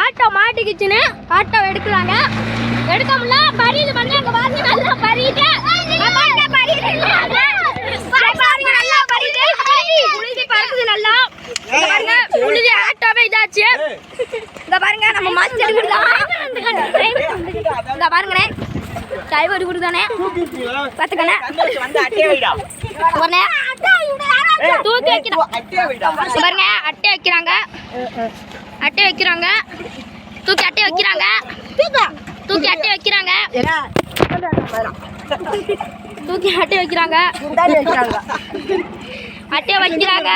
Auto மாட்டிக்கிச்சுன்னு auto எடுக்கலாங்க எடுக்க முடியல பரியுது. பண்ணி அங்க பாருங்க நல்லா பரியுது. பாருங்க நம்ம மாஸ்டர் இங்க பாருங்கண்ணே டிரைவர் கொடுத்தானே. பார்த்துக்கண்ணே. தூக்கி வைக்கிறேன் இங்க பாருங்க அட்டை வைக்கிறாங்க. அட்டை வைக்கிறாங்க. தூக்கி அட்டை வைக்கிறாங்க. தூக்கி. அட்டை வைக்கிறாங்க. தூக்கி அட்டை வைக்கிறாங்க. அட்டையை வைக்கிறாங்க.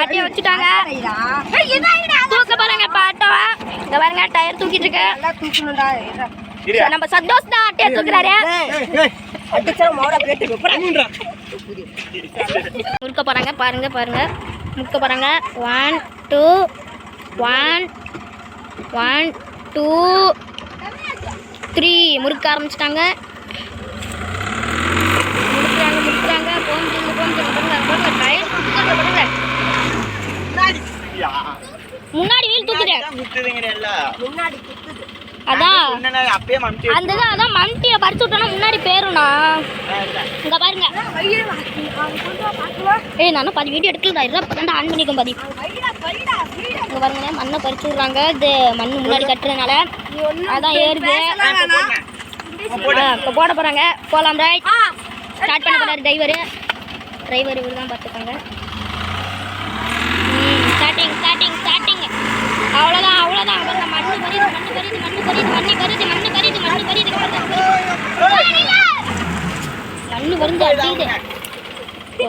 அட்டையை வச்சுட்டாங்க. தூக்க பாருங்க இப்ப ஆட்டோவை இங்க பாருங்க டயர் தூக்கிட்டு இருக்கு. நம்ம சந்தோஷ் தான் அட்டையை தூக்குறாரு. முறுக்க போறாங்க பாருங்க பாருங்க. முறுக்க போறாங்க. One two one one two three முறுக்க ஆரம்பிச்சிட்டாங்க. முறுக்குறாங்க முறுக்குறாங்க. போஞ்சுங்க டயர் முன்னாடி. வீல் தூக்குறேன் அதான். அந்த இது அதான் மம்டியை பறிச்சு விட்டோன்னா முன்னாடி பேருண்ணா. இங்க பாருங்க. ஏய் நானும் பாதி வீடியோ எடுக்கல பன்னெண்டு ஆன் பண்ணிக்கோம் பாதி. இங்க பாருங்க மண்ணை பறிச்சு விட்றாங்க. இது மண் முன்னாடி கட்டுறதுனால. அதான் ஏறுது. இப்போ போட. போறாங்க. போலாம் ரைட் ஸ்டார்ட் பண்ண போறாரு டிரைவர் டிரைவர் இவர் தான் பார்த்துக்காங்க அவ்வளோதான் அவ்வளோதான் பாருங்க மண்ணு பறியுது மண்ணு பறியுது மண்ணு பறியுது மண்ணு பறியுது மண்ணு பறியுது மண்ணு பறியுது மண்ணு அடியுது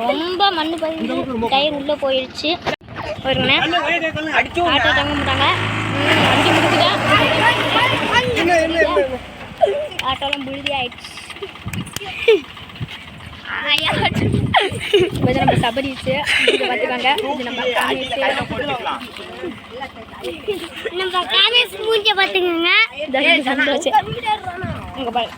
ரொம்ப மண்ணு பறிஞ்சு டயர் உள்ள போயிடுச்சு பாருங்கண்ணே. ஆட்டோ தங்க மாட்டாங்க. வண்டி முடிச்சுதா ஆட்டோலாம் புழுதி ஆயிடுச்சு. இது நம்ம சபரிச்சு பார்த்துக்காங்க. இது நம்ம நம்ம காலேஜ் மூஞ்ச பார்த்துக்கோங்க. சந்தோஷம் அங்கே பாரு.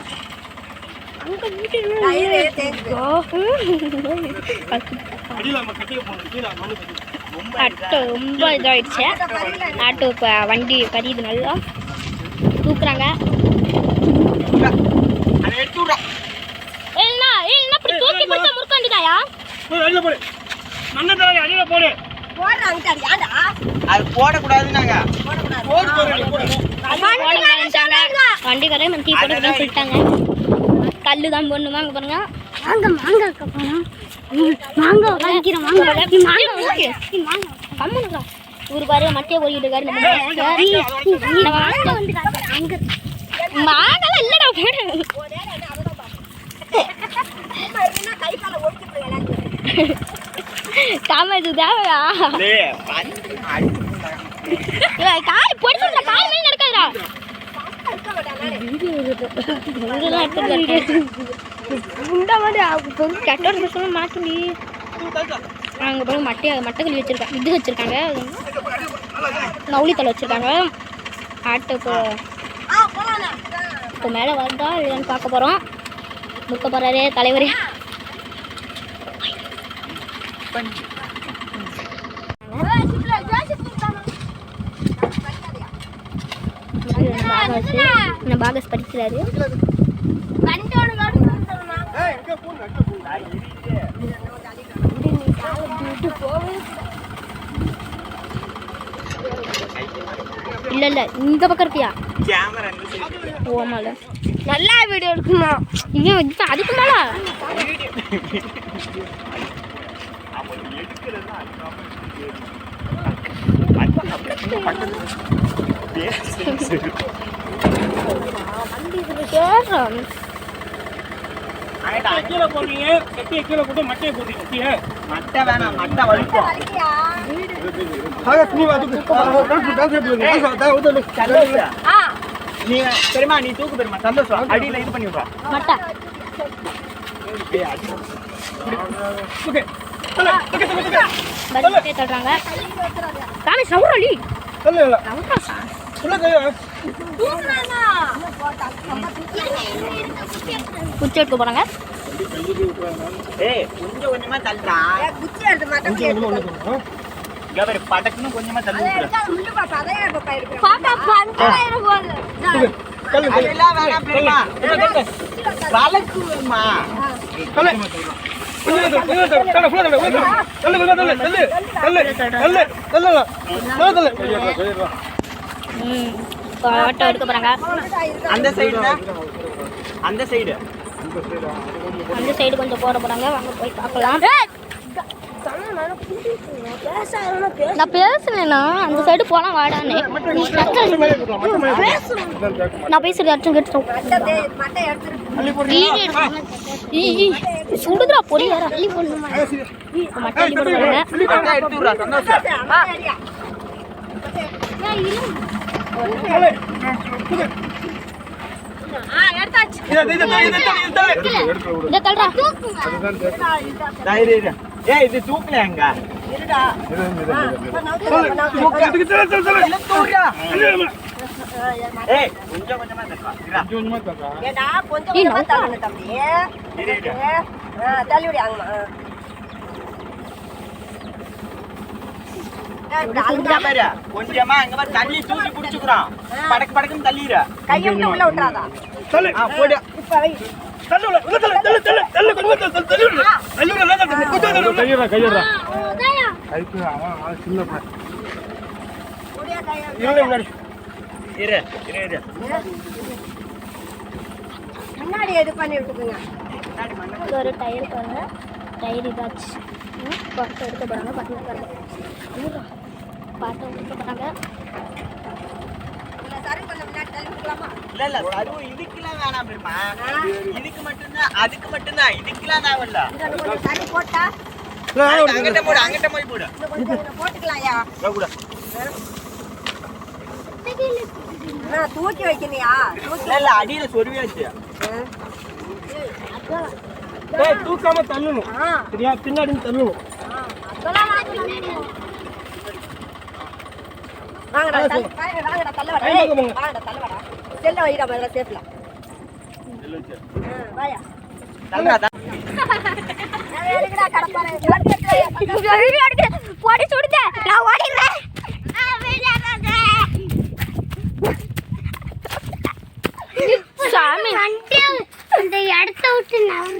ஆட்டோ ரொம்ப இதாகிடுச்சு ஆட்டோ இப்போ வண்டி பதியுது நல்லா. தூக்குறாங்க. அதை எடுத்து விடுறா. இல்லைண்ணா இல்லைண்ணா இப்படி தூக்கி பிடிச்சா முறுக்க வேண்டியதாயா அது போடக்கூடாதுன்னாங்க. வண்டி கடை நம்ம டீ போட்டு சொல்லிட்டாங்க கல்லு தான் போடணுமா அங்கே பாருங்க. வாங்க மாங்காய் போனோம் மாங்காய் வாங்கிக்கிறோம் மாங்காய். மாங்காய் கம்முனுக்கா இவரு பாரு மட்டையை ஓடிட்டு இருக்காரு. மாங்காய் இல்லடா போடு. பந்து அடி. ஏய், கால் பொடிச்சுல கால் மேல பேசாம மாட்டுடி அங்க பாருங்க மட்டை மட்டைக்கல்லி வச்சிருக்காங்க இது வச்சிருக்காங்க. நவுளி தலை வச்சிருக்காங்க. ஆட்டோ இப்போ இப்போ மேலே வருதா இல்லைன்னு பார்க்க போகிறோம் முக்க போகிறாரு தலைவர். நான் பாகஸ் படிக்கிறாரு? இல்ல இல்ல இந்த பக்கம் இருக்கியா. ஓமால நல்லா வீடியோ எடுக்கணும்? இவன் இப்போ அதுக்கு மேல? ஆயிட்டா. கீழே போடுறீங்க. கட்டியை கீழே போட்டு மட்டையை போடுறீங்க. மட்டை வேணாம் மட்டை வலிக்கும். நீ பெருமா நீ தூக்கு பெருமா சந்தோஷம். அடியில இது பண்ணி விடுறா. மட்டை. தள்ளுறாங்க சாமி சவுரலி குச்சி எடுக்க போறாங்க ஏய் கொஞ்சம் கொஞ்சமா தள்ளுறா இங்க பாரு, படக்குன்னு கொஞ்சமா தள்ளி விட்டுரு. ம். பாட்டோ எடுக்க போறாங்க. அந்த சைடு அந்த சைடு அந்த சைடு கொஞ்சம் போட போறாங்க. வாங்க போய் பார்க்கலாம். நான் பேசுனேன்னா அந்த சைடு போலாம் வாடான்னு. நீ நான் பேசுறது அர்த்தம் கேட்டுட்டோம் சுடுதுரா பொடி வேற அள்ளி கொஞ்சம் இங்க பாரு, தள்ளி தூக்கி புடிச்சுக்கிறான். படக்கு படக்குன்னு தள்ளிடு. ஆ, போடு. இரு, இரு, இரு. முன்னாடி இது பண்ணி விட்டுக்குங்க. ஒரு டயர் பாருங்க. டயர் இதாச்சு பாட்டை எடுக்க போறாங்க பாட்டு பாருங்க. எடுக்க போறாங்க இல்ல சரி இல்ல, இல்ல, சருவு இதுக்கெல்லாம் வேணாம் பெரியம்மா. இதுக்கு மட்டும்தான் அதுக்கு மட்டும்தான் இதுக்கெல்லாம் தேவையில்ல தள்ளி போட்டா. அங்கிட்ட போடு அங்கிட்ட போய் போடு. போட்டுக்கலாம்யா. கூட. ஆ, தூக்கி வைக்கலையா? தூக்கி இல்ல இல்ல அடியில சொருவியாச்சு. தூக்காம தள்ளணும். பின்னாடி தள்ளணும். வாங்கடா தள்ளு வாங்கடா தள்ளு வாடா. வாங்கடா தள்ளு வாடா. செல்ல வைடா மேல சேஃப்ல வாயா தள்ளுடா போடி சுடுத நான் ஓடிடுறேன் சாமி. அந்த இடத்த விட்டு நான்